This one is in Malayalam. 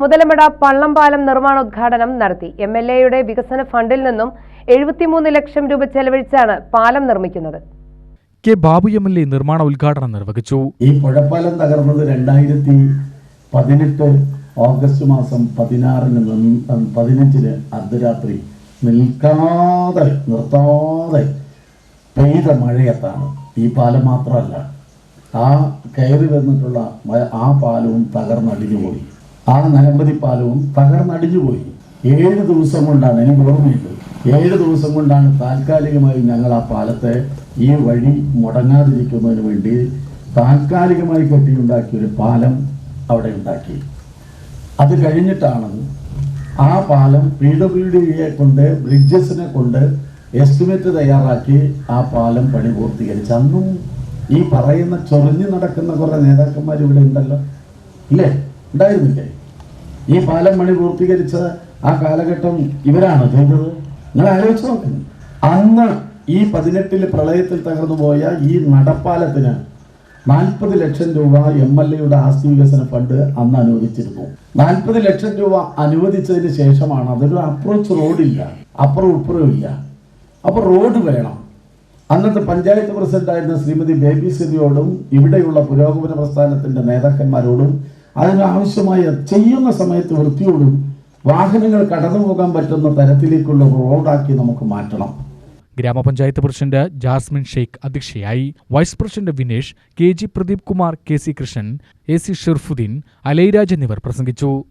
മുതലമട പള്ളംപാലം നിർമ്മാണോദ്ഘാടനം നടത്തി. എം എൽ എയുടെ വികസന ഫണ്ടിൽ നിന്നും എഴുപത്തിമൂന്ന് ലക്ഷം രൂപ ചെലവഴിച്ചാണ് പാലം നിർമ്മിക്കുന്നത്. K Babu M L A നിർമ്മാണ ഉദ്ഘാടനം നിർവഹിച്ചു. ഈ പുഴപ്പാലം തകർന്നത് രണ്ടായിരത്തി പതിനെട്ട് ഓഗസ്റ്റ് മാസം പതിനാറിന് പതിനഞ്ചിന് അർദ്ധരാത്രി നിൽക്കാതെ നിർത്താതെ പെയ്ത മഴയത്താണ്. ഈ പാലം മാത്രമല്ല ആ കയറി വന്നിട്ടുള്ള ആ പാലവും തകർന്നടിഞ്ഞുപോയി. ആ നിലമ്പതി പാലവും തകർന്നടിഞ്ഞുപോയി. ഏഴ് ദിവസം കൊണ്ടാണ് എനിക്ക് ഓർമ്മയുണ്ട്. ഏഴ് ദിവസം കൊണ്ടാണ് താൽക്കാലികമായി ഞങ്ങൾ ആ പാലത്തെ ഈ വഴി മുടങ്ങാതിരിക്കുന്നതിന് വേണ്ടി താൽക്കാലികമായി കെട്ടിയുണ്ടാക്കിയ ഒരു പാലം അവിടെ ഉണ്ടാക്കി. അത് കഴിഞ്ഞിട്ടാണ് ആ പാലം പി ഡബ്ല്യു ഡിയെ കൊണ്ട് ബ്രിഡ്ജസിനെ കൊണ്ട് എസ്റ്റിമേറ്റ് തയ്യാറാക്കി ആ പാലം പണി പൂർത്തീകരിച്ചു അന്നും ഈ പറയുന്ന ചൊറിഞ്ഞു നടക്കുന്ന കുറേ നേതാക്കന്മാർ ഇവിടെ ഉണ്ടല്ലോ ഇല്ലേ? ഉണ്ടായിരുന്നില്ലേ? ഈ പാലം പണി പൂർത്തീകരിച്ച ആ കാലഘട്ടം ഇവരാണ് ചെയ്തത്? നിങ്ങൾ ആലോചിച്ച് നോക്കുന്നു അന്ന് ഈ പതിനെട്ടിൽ പ്രളയത്തിൽ തകർന്നു പോയ ഈ നടപ്പാലത്തിന് നാൽപ്പത് ലക്ഷം രൂപ എം എൽ എയുടെ ആസ്തി വികസന ഫണ്ട് അന്ന് അനുവദിച്ചിരുന്നു. നാൽപ്പത് ലക്ഷം രൂപ അനുവദിച്ചതിന് ശേഷമാണ് അതൊരു അപ്രോച്ച് റോഡില്ല അപ്പുറം ഉപ്പുറം ഇല്ല. അപ്പൊ റോഡ് വേണം. അന്നത്തെ പഞ്ചായത്ത് പ്രസിഡന്റായിരുന്ന ശ്രീമതി ബേബി സിബിയോടും ഇവിടെയുള്ള പുരോഗമന പ്രസ്ഥാനത്തിന്റെ നേതാക്കന്മാരോടും അതിനാവശ്യമായ ചെയ്യുന്ന സമയത്ത് വൃത്തിയോടും വാഹനങ്ങൾ കടന്നു പോകാൻ പറ്റുന്ന തരത്തിലേക്കുള്ള റോഡാക്കി നമുക്ക് മാറ്റണം. ഗ്രാമപഞ്ചായത്ത് പ്രസിഡന്റ് ജാസ്മിൻ ഷെയ്ഖ് അധ്യക്ഷയായി. Vice president Vinesh K G Pradeep Kumar K C Krishnan A C Sherfudheen Alairaj എന്നിവർ പ്രസംഗിച്ചു.